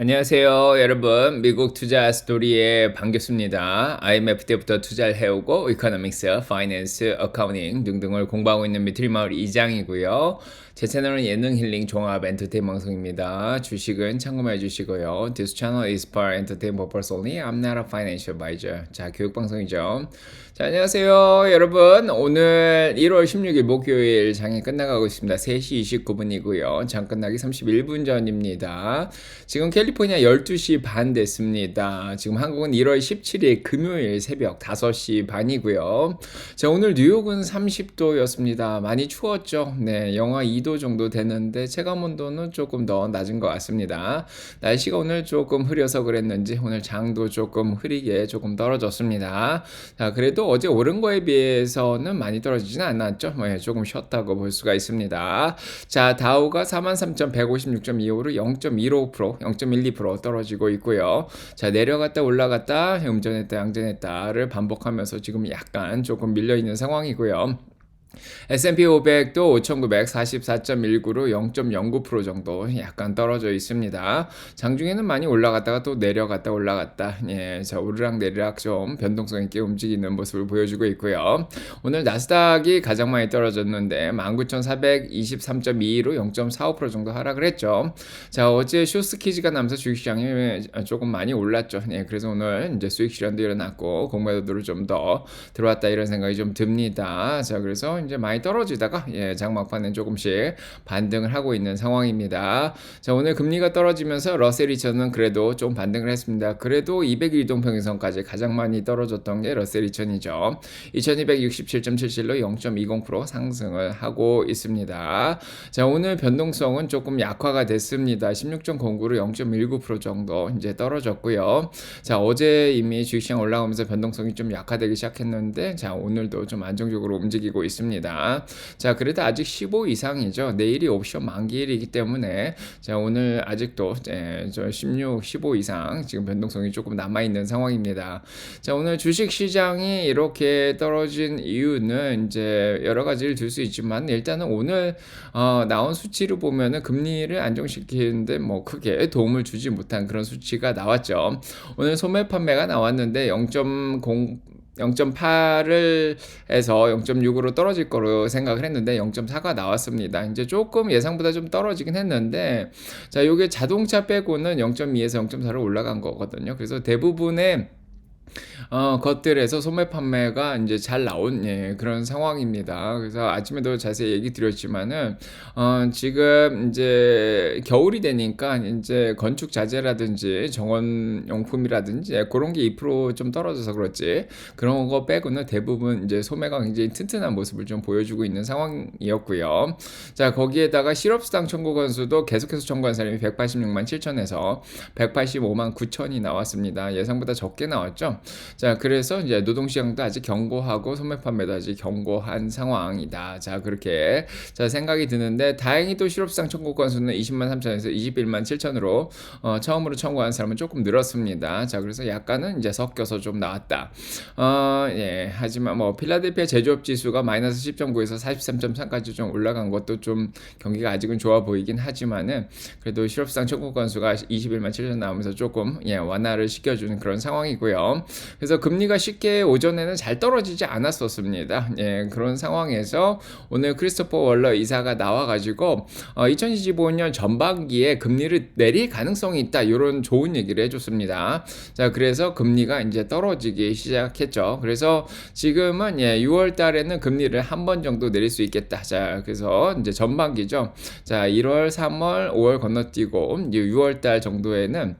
안녕하세요, 여러분. 미국 투자 스토리에 반갑습니다. IMF 때부터 투자를 해오고 이코노믹스, 파이낸스, 어카운팅 등등을 공부하고 있는 미트리마을 이장이고요. 제 채널은 예능 힐링 종합 엔터테인 방송입니다. 주식은 참고해 주시고요. This channel is for entertainment purpose only. I'm not a financial advisor. 자, 교육 방송이죠. 자, 안녕하세요, 여러분. 오늘 1월 16일 목요일 장이 끝나가고 있습니다. 3시 29분이고요. 장 끝나기 31분 전입니다. 지금 캘리 포니아 12시 반 됐습니다. 지금 한국은 1월 17일 금요일 새벽 5시 반이고요. 자, 오늘 뉴욕은 30도였습니다. 많이 추웠죠? 네, 영하 2도 정도 되는데 체감 온도는 조금 더 낮은 것 같습니다. 날씨가 오늘 조금 흐려서 그랬는지 오늘 장도 조금 흐리게 조금 떨어졌습니다. 자, 그래도 어제 오른 거에 비해서는 많이 떨어지지는 않았죠. 뭐, 예, 조금 쉬었다고 볼 수가 있습니다. 자, 다우가 43,156.25로 0.15%, 0.12% 떨어지고 있고요. 자, 내려갔다 올라갔다, 음전했다, 양전했다를 반복하면서 지금 약간 조금 밀려 있는 상황이고요. S&P 500도 5,944.19로 0.09% 정도 약간 떨어져 있습니다. 장중에는 많이 올라갔다가 또 내려갔다 올라갔다. 예, 자 오르락 내리락 좀 변동성 있게 움직이는 모습을 보여주고 있고요. 오늘 나스닥이 가장 많이 떨어졌는데 19,423.22로 0.45% 정도 하락을 했죠. 자 어제 쇼스키즈가 나면서 주식시장이 조금 많이 올랐죠. 예, 그래서 오늘 이제 수익 실현도 일어났고 공매도들을 좀더 들어왔다 이런 생각이 좀 듭니다. 자 그래서 이제 많이 떨어지다가 예, 장막판에 조금씩 반등을 하고 있는 상황입니다. 자, 오늘 금리가 떨어지면서 러셀 이천은 그래도 좀 반등을 했습니다. 그래도 200일 이동 평균선까지 가장 많이 떨어졌던 게 러셀 이천이죠. 2267.77로 0.20% 상승을 하고 있습니다. 자, 오늘 변동성은 조금 약화가 됐습니다. 16.09로 0.19% 정도 이제 떨어졌고요. 자, 어제 이미 주식시장 올라오면서 변동성이 좀 약화되기 시작했는데 자, 오늘도 좀 안정적으로 움직이고 있습니다. 자, 그래도 아직 15 이상이죠. 내일이 옵션 만기일이기 때문에 자, 오늘 아직도 예, 저 16, 15 이상 지금 변동성이 조금 남아 있는 상황입니다. 자, 오늘 주식 시장이 이렇게 떨어진 이유는 이제 여러 가지를 들 수 있지만 일단은 오늘 어, 나온 수치를 보면은 금리를 안정시키는데 뭐 크게 도움을 주지 못한 그런 수치가 나왔죠. 오늘 소매 판매가 나왔는데 0.0 0.8을 해서 0.6으로 떨어질 거로 생각을 했는데 0.4가 나왔습니다. 이제 조금 예상보다 좀 떨어지긴 했는데 자, 요게 자동차 빼고는 0.2에서 0.4로 올라간 거거든요. 그래서 대부분의 어, 것들에서 소매 판매가 이제 잘 나온 예, 그런 상황입니다. 그래서 아침에도 자세히 얘기 드렸지만은 어, 지금 이제 겨울이 되니까 이제 건축 자재라든지 정원 용품이라든지 예, 그런 게 2%좀 떨어져서 그렇지 그런 거 빼고는 대부분 이제 소매가 굉장히 튼튼한 모습을 좀 보여주고 있는 상황이었고요. 자 거기에다가 실업수당 청구 건수도 계속해서 청구한 사람이 186만 7천에서 185만 9천이 나왔습니다. 예상보다 적게 나왔죠. 자, 그래서 이제 노동시장도 아직 견고하고 소매 판매도 아직 견고한 상황이다. 자, 그렇게 자 생각이 드는데 다행히 또 실업수당 청구 건수는 20만 3천에서 21만 7천으로 어, 처음으로 청구한 사람은 조금 늘었습니다. 자, 그래서 약간은 이제 섞여서 좀 나왔다. 어, 예, 하지만 뭐 필라델피아 제조업 지수가 마이너스 10.9에서 43.3까지 좀 올라간 것도 좀 경기가 아직은 좋아 보이긴 하지만은 그래도 실업수당 청구 건수가 21만 7천 나오면서 조금 예, 완화를 시켜주는 그런 상황이고요. 그래서 금리가 쉽게 오전에는 잘 떨어지지 않았었습니다. 예, 그런 상황에서 오늘 크리스토퍼 월러 이사가 나와가지고 어, 2025년 전반기에 금리를 내릴 가능성이 있다 이런 좋은 얘기를 해줬습니다. 자, 그래서 금리가 이제 떨어지기 시작했죠. 그래서 지금은 예, 6월 달에는 금리를 한 번 정도 내릴 수 있겠다. 자, 그래서 이제 전반기죠. 자, 1월, 3월, 5월 건너뛰고 6월 달 정도에는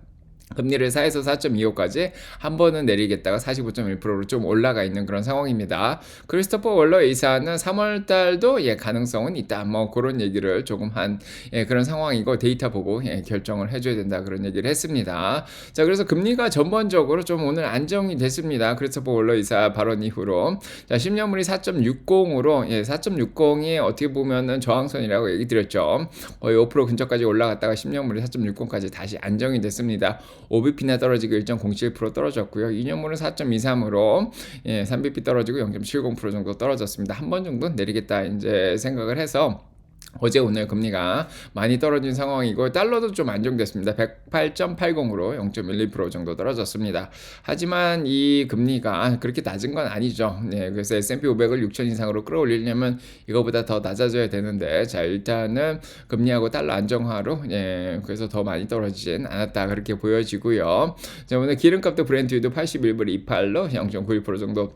금리를 4에서 4.25까지 한 번은 내리겠다가 45.1%로 좀 올라가 있는 그런 상황입니다. 크리스토퍼 월러 이사는 3월 달도 예, 가능성은 있다. 뭐 그런 얘기를 조금 한 예, 그런 상황이고 데이터 보고 예, 결정을 해줘야 된다 그런 얘기를 했습니다. 자 그래서 금리가 전반적으로 좀 오늘 안정이 됐습니다. 크리스토퍼 월러 이사 발언 이후로 자 10년물이 4.60으로 예, 4.60이 어떻게 보면은 저항선이라고 얘기 드렸죠. 거의 5% 근처까지 올라갔다가 10년물이 4.60까지 다시 안정이 됐습니다. 5bp나 떨어지고 1.07% 떨어졌고요. 2년물은 4.23으로 예, 3bp 떨어지고 0.70% 정도 떨어졌습니다. 한 번 정도 내리겠다 이제 생각을 해서 어제 오늘 금리가 많이 떨어진 상황이고 달러도 좀 안정됐습니다. 108.80으로 0.12% 정도 떨어졌습니다. 하지만 이 금리가 그렇게 낮은 건 아니죠. 네, 그래서 S&P 500을 6천 이상으로 끌어올리려면 이거보다 더 낮아져야 되는데 자 일단은 금리하고 달러 안정화로 예, 그래서 더 많이 떨어지진 않았다 그렇게 보여지고요. 자 오늘 기름값도 브렌트유도 81불 28로 0.91% 정도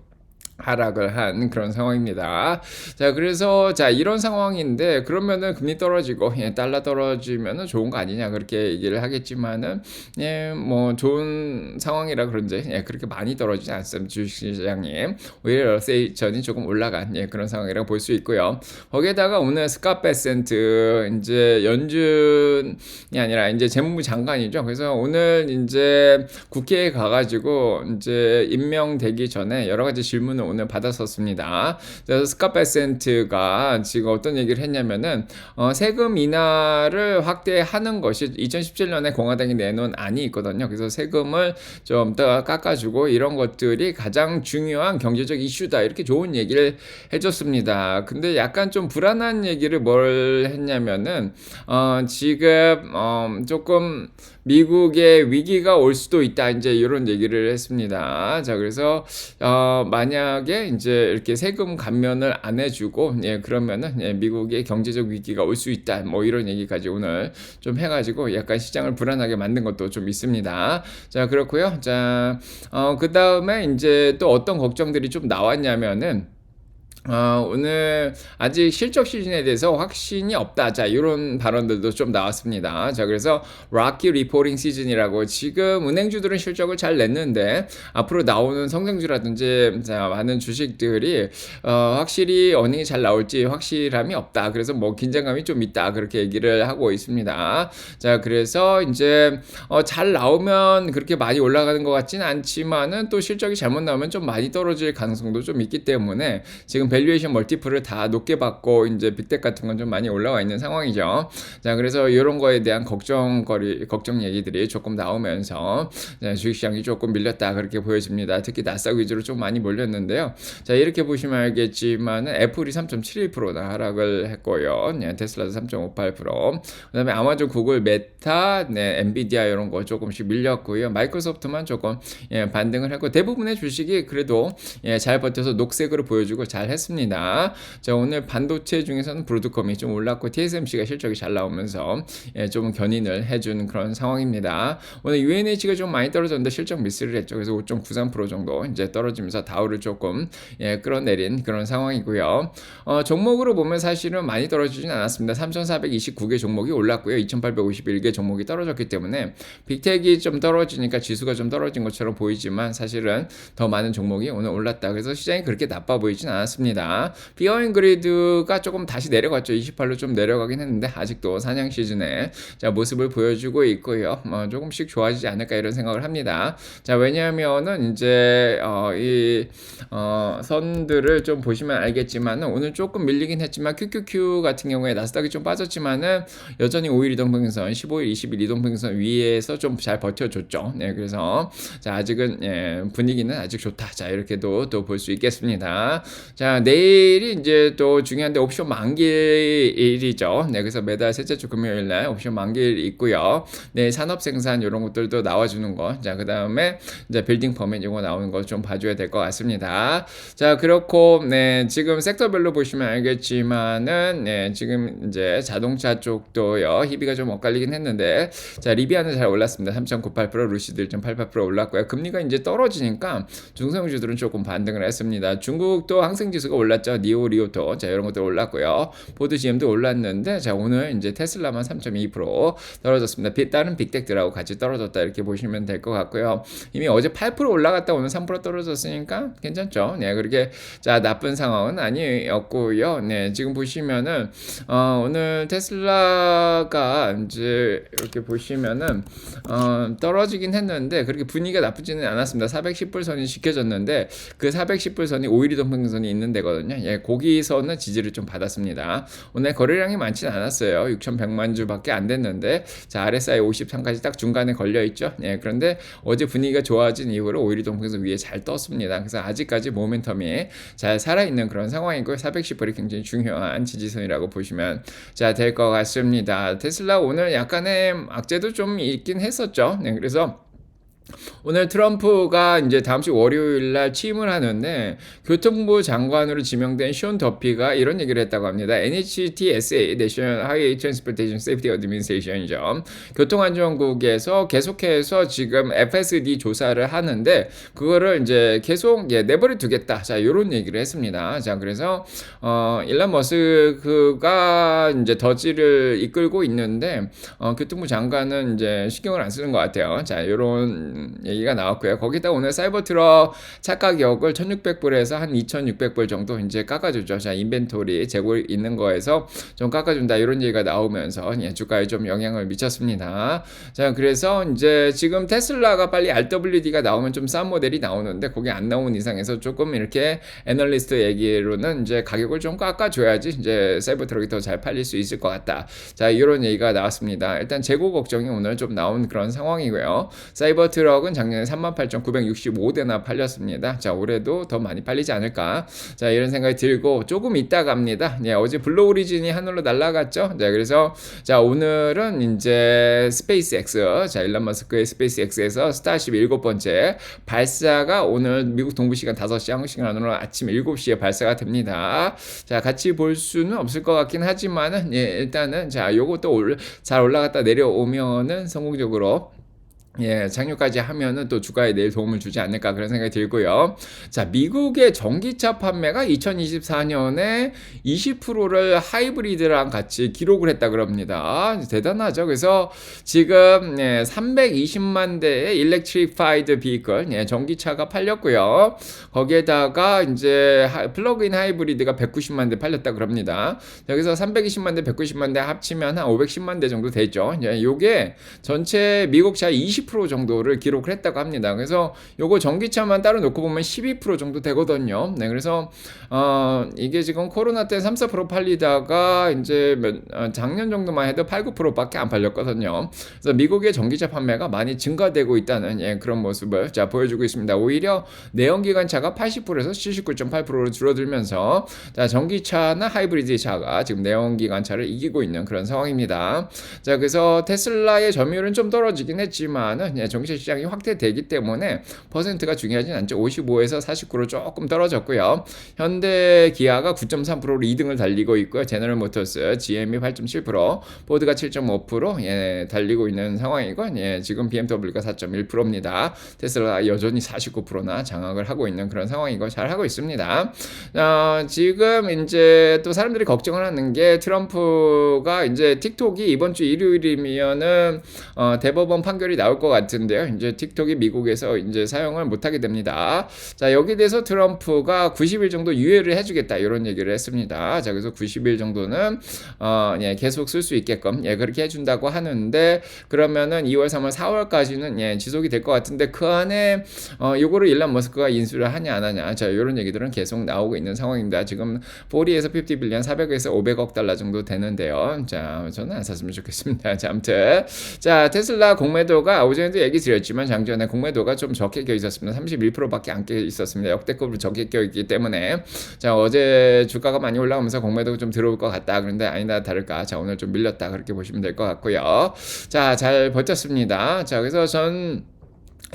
하락을 한 그런 상황입니다. 자, 그래서 자, 이런 상황인데 그러면은 금리 떨어지고 예, 달러 떨어지면은 좋은 거 아니냐 그렇게 얘기를 하겠지만은 예, 뭐 좋은 상황이라 그런지 예, 그렇게 많이 떨어지지 않습니다. 주식시장이 오히려 세이션이 조금 올라간 예, 그런 상황이라고 볼 수 있고요. 거기에다가 오늘 스카 베센트 이제 연준이 아니라 이제 재무부 장관이죠. 그래서 오늘 이제 국회에 가가지고 이제 임명되기 전에 여러 가지 질문을 오늘 받았었습니다. 그래서 스카페센트가 지금 어떤 얘기를 했냐면은 어, 세금 인하를 확대하는 것이 2017년에 공화당이 내놓은 안이 있거든요. 그래서 세금을 좀 더 깎아주고 이런 것들이 가장 중요한 경제적 이슈다 이렇게 좋은 얘기를 해줬습니다. 근데 약간 좀 불안한 얘기를 뭘 했냐면은 어, 지금 어, 조금 미국의 위기가 올 수도 있다 이제 이런 얘기를 했습니다. 자 그래서 어, 만약에 이제 이렇게 세금 감면을 안 해주고 예 그러면은 예, 미국의 경제적 위기가 올 수 있다 뭐 이런 얘기까지 오늘 좀 해가지고 약간 시장을 불안하게 만든 것도 좀 있습니다. 자 그렇고요. 자그 다음에 이제 또 어떤 걱정들이 좀 나왔냐면은. 어, 오늘 아직 실적 시즌에 대해서 확신이 없다. 자, 이런 발언들도 좀 나왔습니다. 자, 그래서 락키 리포팅 시즌이라고 지금 은행주들은 실적을 잘 냈는데 앞으로 나오는 성장주라든지 자, 많은 주식들이 어, 확실히 어닝이 잘 나올지 확실함이 없다. 그래서 뭐 긴장감이 좀 있다. 그렇게 얘기를 하고 있습니다. 자, 그래서 이제 어, 잘 나오면 그렇게 많이 올라가는 것 같지는 않지만은 또 실적이 잘못 나오면 좀 많이 떨어질 가능성도 좀 있기 때문에 지금 밸류에이션 멀티플을 다 높게 받고 이제 빅텍 같은 건 좀 많이 올라와 있는 상황이죠. 자, 그래서 이런 거에 대한 걱정거리, 걱정 얘기들이 조금 나오면서 주식시장이 조금 밀렸다 그렇게 보여집니다. 특히 나스닥 위주로 좀 많이 몰렸는데요. 자, 이렇게 보시면 알겠지만 애플이 3.71% 하락을 했고요. 네, 테슬라도 3.58%. 그다음에 아마존, 구글, 메타, 네, 엔비디아 이런 거 조금씩 밀렸고요. 마이크로소프트만 조금 예, 반등을 했고 대부분의 주식이 그래도 예, 잘 버텨서 녹색으로 보여주고 잘 했습니다. 했습니다. 자, 오늘 반도체 중에서는 브로드컴이 좀 올랐고 TSMC가 실적이 잘 나오면서 예, 좀 견인을 해준 그런 상황입니다. 오늘 UNH가 좀 많이 떨어졌는데 실적 미스를 했죠. 그래서 5.93% 정도 이제 떨어지면서 다우를 조금 예, 끌어내린 그런 상황이고요. 어, 종목으로 보면 사실은 많이 떨어지진 않았습니다. 3,429개 종목이 올랐고요. 2,851개 종목이 떨어졌기 때문에 빅텍이 좀 떨어지니까 지수가 좀 떨어진 것처럼 보이지만 사실은 더 많은 종목이 오늘 올랐다. 그래서 시장이 그렇게 나빠 보이진 않았습니다. 있습니다. 비어인 그리드가 조금 다시 내려갔죠. 28로 좀 내려가긴 했는데 아직도 사냥 시즌에 자 모습을 보여주고 있고요. 뭐 조금씩 좋아지지 않을까 이런 생각을 합니다. 자 왜냐하면은 이제 어, 이 어, 선들을 좀 보시면 알겠지만은 오늘 조금 밀리긴 했지만 QQQ 같은 경우에 나스닥이 좀 빠졌지만은 여전히 5일 이동평균선, 15일, 20일 이동평균선 위에서 좀 잘 버텨줬죠. 네, 그래서 자 아직은 예, 분위기는 아직 좋다. 자 이렇게도 또 볼 수 있겠습니다. 자 내일이 이제 또 중요한데 옵션 만기일이죠. 네, 그래서 매달 셋째 주 금요일 날 옵션 만기일 있고요. 네, 산업 생산 이런 것들도 나와주는 거. 자, 그 다음에 이제 빌딩 퍼밋 이거 나오는 거 좀 봐줘야 될 것 같습니다. 자, 그렇고 네, 지금 섹터별로 보시면 알겠지만은 네, 지금 이제 자동차 쪽도요. 희비가 좀 엇갈리긴 했는데 자, 리비아는 잘 올랐습니다. 3.98% 루시드 1.88% 올랐고요. 금리가 이제 떨어지니까 중성주들은 조금 반등을 했습니다. 중국도 항생지 수가 지수가 올랐죠. 니오 리오토 자 이런 것들 올랐고요. 보드 GM도 올랐는데 자 오늘 이제 테슬라만 3.2% 떨어졌습니다. 다른 빅텍들하고 같이 떨어졌다 이렇게 보시면 될 것 같고요. 이미 어제 8% 올라갔다 오늘 3% 떨어졌으니까 괜찮죠. 네 그렇게 자 나쁜 상황은 아니었고요. 네 지금 보시면은 어, 오늘 테슬라가 이제 이렇게 보시면은 어, 떨어지긴 했는데 그렇게 분위기가 나쁘지는 않았습니다. 410불 선이 지켜졌는데 그 410불 선이 5일 이 동 평균선이 있는 데거든요. 예, 거기서는 지지를 좀 받았습니다. 오늘 거래량이 많지는 않았어요. 6,100만 주밖에 안 됐는데 자 RSI 53까지 딱 중간에 걸려 있죠. 예, 그런데 어제 분위기가 좋아진 이후로 오일이 동평에서 위에 잘 떴습니다. 그래서 아직까지 모멘텀이 잘 살아있는 그런 상황이고요. 410불이 굉장히 중요한 지지선이라고 보시면 자될 것 같습니다. 테슬라 오늘 약간의 악재도 좀 있긴 했었죠. 네, 그래서 오늘 트럼프가 이제 다음 주 월요일 날 취임을 하는데 교통부 장관으로 지명된 쇼 더피가 이런 얘기를 했다고 합니다. NHTSA, National Highway Transportation Safety Administration이죠. 교통안전국에서 계속해서 지금 FSD 조사를 하는데 그거를 이제 계속 예, 내버려 두겠다. 자, 이런 얘기를 했습니다. 자, 그래서 어, 일란 머스크가 이제 더지를 이끌고 있는데 어, 교통부 장관은 이제 신경을 안 쓰는 것 같아요. 자, 이런 얘기가 나왔고요. 거기다 오늘 사이버트럭 차 가격을 1,600불에서 한 2,600불 정도 이제 깎아주죠. 자, 인벤토리 재고 있는 거에서 좀 깎아준다 이런 얘기가 나오면서 예, 주가에 좀 영향을 미쳤습니다. 자, 그래서 이제 지금 테슬라가 빨리 RWD가 나오면 좀 싼 모델이 나오는데 거기 안 나온 이상에서 조금 이렇게 애널리스트 얘기로는 이제 가격을 좀 깎아줘야지 이제 사이버트럭이 더 잘 팔릴 수 있을 것 같다. 자, 이런 얘기가 나왔습니다. 일단 재고 걱정이 오늘 좀 나온 그런 상황이고요. 사이버트럭 트럭은 작년에 38,965대나 팔렸습니다. 자, 올해도 더 많이 팔리지 않을까. 자, 이런 생각이 들고 조금 있다 갑니다. 예, 어제 블루 오리진이 하늘로 날아갔죠. 자, 그래서 자, 오늘은 이제 스페이스 X, 자, 일론 머스크의 스페이스 X에서 스타쉽 7번째 발사가 오늘 미국 동부 시간 5시 한국 시간으로 아침 7시에 발사가 됩니다. 자, 같이 볼 수는 없을 것 같긴 하지만은 예, 일단은 자, 요것도 올, 잘 올라갔다 내려오면은 성공적으로 예, 착륙까지 하면은 또 주가에 내일 도움을 주지 않을까 그런 생각이 들고요. 자, 미국의 전기차 판매가 2024년에 20%를 하이브리드랑 같이 기록을 했다 그럽니다. 대단하죠. 그래서 지금 예, 320만 대의 일렉트리파이드 비클, 예, 전기차가 팔렸고요. 거기에다가 이제 플러그인 하이브리드가 190만 대 팔렸다 그럽니다. 여기서 320만 대, 190만 대 합치면 한 510만 대 정도 되죠. 예, 요게 전체 미국 차 20. 20% 정도를 기록을 했다고 합니다. 그래서 요거 전기차만 따로 놓고 보면 12% 정도 되거든요. 네, 그래서 어, 이게 지금 코로나 때 3, 4% 팔리다가 이제 몇, 어, 작년 정도만 해도 8, 9%밖에 안 팔렸거든요. 그래서 미국의 전기차 판매가 많이 증가되고 있다는 예, 그런 모습을 자 보여주고 있습니다. 오히려 내연기관차가 80%에서 79.8%로 줄어들면서 자 전기차나 하이브리드 차가 지금 내연기관차를 이기고 있는 그런 상황입니다. 자 그래서 테슬라의 점유율은 좀 떨어지긴 했지만 예, 전기차 시장이 확대되기 때문에 퍼센트가 중요하진 않죠. 55에서 49로 조금 떨어졌고요. 현대 기아가 9.3%로 2등을 달리고 있고요. 제너럴 모터스, GM이 8.7%, 포드가 7.5% 예, 달리고 있는 상황이고 예, 지금 BMW가 4.1%입니다. 테슬라 여전히 49%나 장악을 하고 있는 그런 상황이고 잘 하고 있습니다. 어, 지금 이제 또 사람들이 걱정을 하는 게 트럼프가 이제 틱톡이 이번 주 일요일이면은 어, 대법원 판결이 나올 것 같은데요. 이제 틱톡이 미국에서 이제 사용을 못하게 됩니다. 자, 여기 대해서 트럼프가 90일 정도 유예를 해주겠다 이런 얘기를 했습니다. 자, 그래서 90일 정도는 어, 예, 계속 쓸 수 있게끔 예, 그렇게 해준다고 하는데 그러면은 2월, 3월, 4월까지는 예, 지속이 될 것 같은데 그 안에 어, 요거를 일란 머스크가 인수를 하냐 안 하냐 자, 이런 얘기들은 계속 나오고 있는 상황입니다. 지금 40에서 50 빌리언 400에서 500억 달러 정도 되는데요. 자, 저는 안 샀으면 좋겠습니다. 자, 아무튼 자, 테슬라 공매도가 오전에도 얘기 드렸지만 장전에 공매도가 좀 적게 껴 있었습니다. 31%밖에 안 껴 있었습니다. 역대급으로 적게 껴 있기 때문에 자 어제 주가가 많이 올라오면서 공매도가 좀 들어올 것 같다. 그런데 아니다 다를까. 자 오늘 좀 밀렸다 그렇게 보시면 될 것 같고요. 자 잘 버텼습니다. 자 그래서 전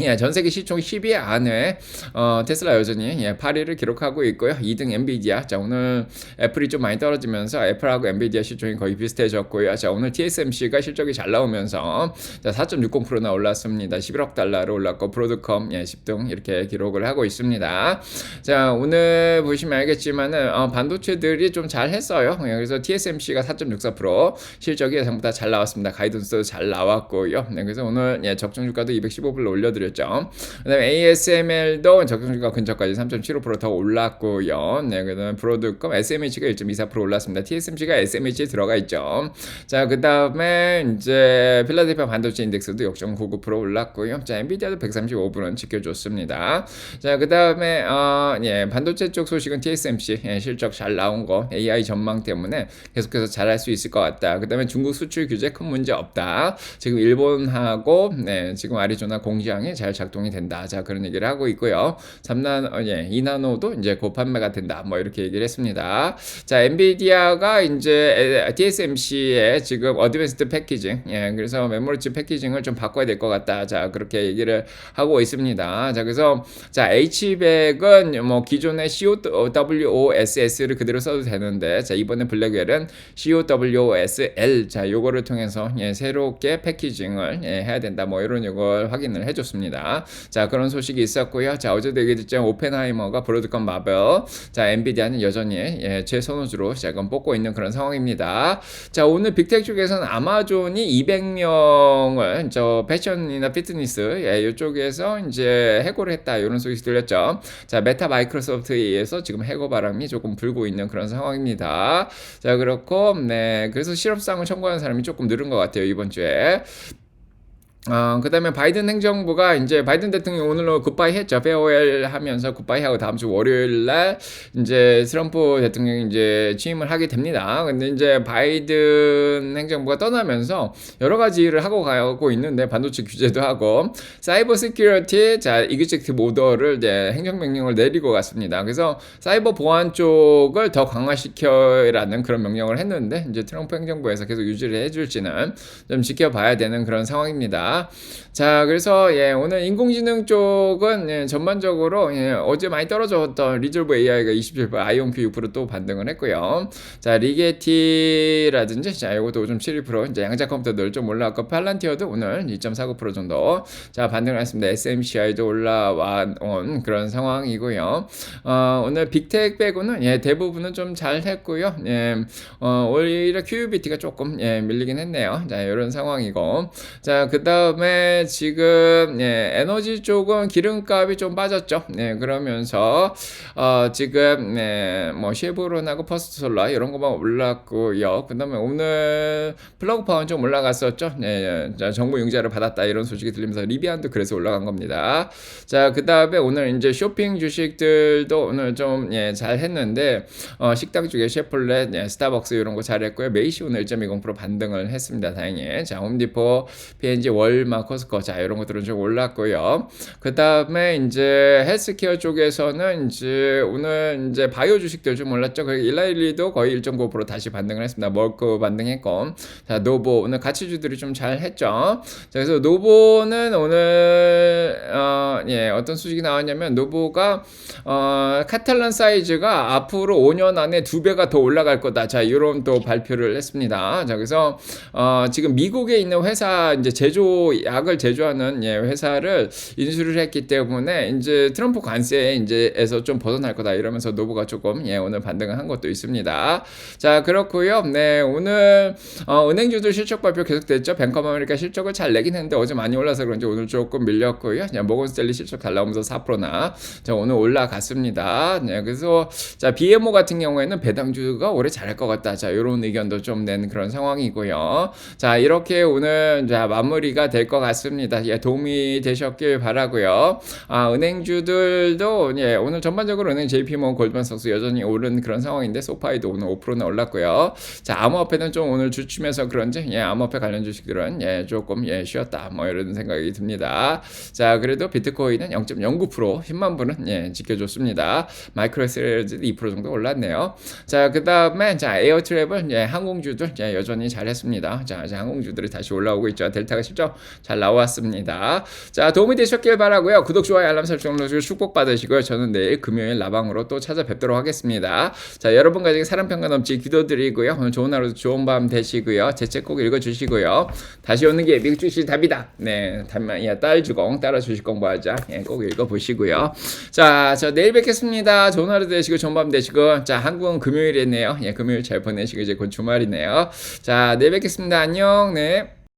예, 전 세계 시총 10위 안에 어, 테슬라 여전히 예, 8위를 기록하고 있고요. 2등 엔비디아. 자, 오늘 애플이 좀 많이 떨어지면서 애플하고 엔비디아 시총이 거의 비슷해졌고요. 자, 오늘 TSMC가 실적이 잘 나오면서 자, 4.60%나 올랐습니다. 11억 달러로 올랐고 브로드컴 예, 10등 이렇게 기록을 하고 있습니다. 자, 오늘 보시면 알겠지만은 어, 반도체들이 좀 잘 했어요. 예, 그래서 TSMC가 4.64% 실적이 예상보다 잘 나왔습니다. 가이던스도 잘 나왔고요. 네, 그래서 오늘 예, 적정 주가도 215불로 올려 드렸 들렸죠. 그다음에 ASML도 적정주가 근처까지 3.75%더 올랐고요. 네, 그다음에 브로드컴 SMH가 1.24% 올랐습니다. TSMC가 SMH에 들어가 있죠. 자, 그다음에 이제 필라델피아 반도체 인덱스도 0.99% 올랐고요. 자, 엔비디아도 135분은 지켜줬습니다. 자, 그다음에 어, 예, 반도체 쪽 소식은 TSMC 예, 실적 잘 나온 거 AI 전망 때문에 계속해서 잘할 수 있을 것 같다. 그다음에 중국 수출 규제 큰 문제 없다. 지금 일본하고 네, 지금 아리조나 공장이 잘 작동이 된다. 자, 그런 얘기를 하고 있고요. 3나 어, 예, 2나노도 이제 곧 판매가 된다. 뭐 이렇게 얘기를 했습니다. 자, 엔비디아가 이제 TSMC의 지금 어드밴스드 패키징 예, 그래서 메모리칩 패키징을 좀 바꿔야 될 것 같다. 자, 그렇게 얘기를 하고 있습니다. 자, 그래서 자, H100은 뭐 기존의 COWOSS를 그대로 써도 되는데 자, 이번에 블랙웰은 COWOSL 자, 요거를 통해서 예, 새롭게 패키징을 예, 해야 된다. 뭐 이런 이걸 확인을 해 줬습니다. 자, 그런 소식이 있었고요. 자, 어제도 얘기했죠. 오펜하이머가 브로드컴 마벨 자, 엔비디아는 여전히 예, 제 선호주로 지금 뽑고 있는 그런 상황입니다. 자, 오늘 빅텍 쪽에서는 아마존이 200명을 저 패션이나 피트니스 예, 이쪽에서 이제 해고를 했다. 이런 소식이 들렸죠. 자, 메타 마이크로소프트에 의해서 지금 해고 바람이 조금 불고 있는 그런 상황입니다. 자, 그렇고 네. 그래서 실업상을 청구하는 사람이 조금 늘은 것 같아요. 이번 주에. 어, 그 다음에 바이든 행정부가 이제 바이든 대통령이 오늘로 굿바이 했죠. 페어웰 하면서 굿바이 하고 다음 주 월요일 날 이제 트럼프 대통령이 이제 취임을 하게 됩니다. 근데 이제 바이든 행정부가 떠나면서 여러 가지 일을 하고 가고 있는데 반도체 규제도 하고 사이버 시큐리티 자, 이그젝트 모더를 이제 행정명령을 내리고 갔습니다. 그래서 사이버 보안 쪽을 더 강화시켜라는 그런 명령을 했는데 이제 트럼프 행정부에서 계속 유지를 해줄지는 좀 지켜봐야 되는 그런 상황입니다. 자, 그래서 예, 오늘 인공지능 쪽은 예, 전반적으로 예, 어제 많이 떨어졌던 리졸브 AI가 27%, 아이온큐 6%또 반등을 했고요. 자, 리게티라든지 자, 이것도 5.72% 이제 양자 컴퓨터들 좀 올라왔고 팔란티어도 오늘 2.49% 정도 자, 반등을 했습니다. SMCI도 올라온 그런 상황이고요. 어, 오늘 빅텍 빼고는 예, 대부분은 좀 잘 했고요. 예, 어, 오히려 QUBT가 조금 예, 밀리긴 했네요. 자, 이런 상황이고. 자, 그다음 에 지금 예, 에너지 쪽은 기름값이 좀 빠졌죠. 네, 그러면서 어, 지금 네, 뭐 쉐보론하고 퍼스트솔라 이런 것만 올랐고요. 그다음에 오늘 플러그 파워는 좀 올라갔었죠. 네, 자, 정부 융자를 받았다 이런 소식이 들리면서 리비안도 그래서 올라간 겁니다. 자, 그다음에 오늘 이제 쇼핑 주식들도 오늘 좀 예, 잘 했는데 어, 식당 쪽에 셰플렛, 예, 스타벅스 이런 거 잘했고요. 메이시 오늘 1.20% 반등을 했습니다. 다행히. 자, 홈디포, P&G, 월 마, 코스코 자 이런 것들은 좀 올랐고요. 그 다음에 이제 헬스케어 쪽에서는 이제 오늘 이제 바이오 주식들 좀 올랐죠. 그 일라일리도 거의 1.9% 다시 반등을 했습니다. 멀크 반등했고, 자 노보 오늘 가치주들이 좀 잘 했죠. 자 그래서 노보는 오늘 어, 예 어떤 수식이 나왔냐면 노보가 어, 카탈란 사이즈가 앞으로 5년 안에 두 배가 더 올라갈 거다. 자 이런 또 발표를 했습니다. 자 그래서 어, 지금 미국에 있는 회사 이제 제조 약을 제조하는 예, 회사를 인수를 했기 때문에 이제 트럼프 관세에 이제에서 좀 벗어날 거다 이러면서 노브가 조금 예, 오늘 반등을 한 것도 있습니다. 자 그렇고요. 네 오늘 어, 은행주들 실적 발표 계속됐죠. 뱅커 아메리카 실적을 잘 내긴 했는데 어제 많이 올라서 그런지 오늘 조금 밀렸고요. 자, 모건스탠리 실적 잘 나오면서 4%나 자 오늘 올라갔습니다. 네, 그래서 자 BMO 같은 경우에는 배당주가 올해 잘할 것 같다. 자 이런 의견도 좀 낸 그런 상황이고요. 자 이렇게 오늘 자 마무리가 될 것 같습니다. 예, 도움이 되셨길 바라고요. 아, 은행주들도 예, 오늘 전반적으로 은행 JP모건 골드만삭스 여전히 오른 그런 상황인데 소파이도 오늘 5%나 올랐고요. 자, 암호화폐는 좀 오늘 주춤해서 그런지 예, 암호화폐 관련 주식들은 예, 조금 예, 쉬었다. 뭐 이런 생각이 듭니다. 자, 그래도 비트코인은 0.09% 10만 분은 예, 지켜줬습니다. 마이크로 SL도 2% 정도 올랐네요. 자, 그다음에 자, 에어 트래블 예, 항공주들 예, 여전히 잘했습니다. 자, 자, 항공주들이 다시 올라오고 있죠. 델타가 실적 잘 나왔습니다. 자, 도움이 되셨길 바라고요. 구독, 좋아요, 알람 설정 눌러주시고 축복받으시고요. 저는 내일 금요일 라방으로 또 찾아뵙도록 하겠습니다. 자, 여러분 가정에 사랑 평가 넘치 기도드리고요. 오늘 좋은 하루 좋은 밤 되시고요. 제 책 꼭 읽어주시고요. 다시 오는 게 미국 주식 답이다. 네, 답만 야, 딸 주공 따라 주식 공부하자. 예, 꼭 읽어보시고요. 자, 저 내일 뵙겠습니다. 좋은 하루 되시고 좋은 밤 되시고 자, 한국은 금요일이네요. 예, 금요일 잘 보내시고 이제 곧 주말이네요. 자, 내일 뵙겠습니다. 안녕. 네.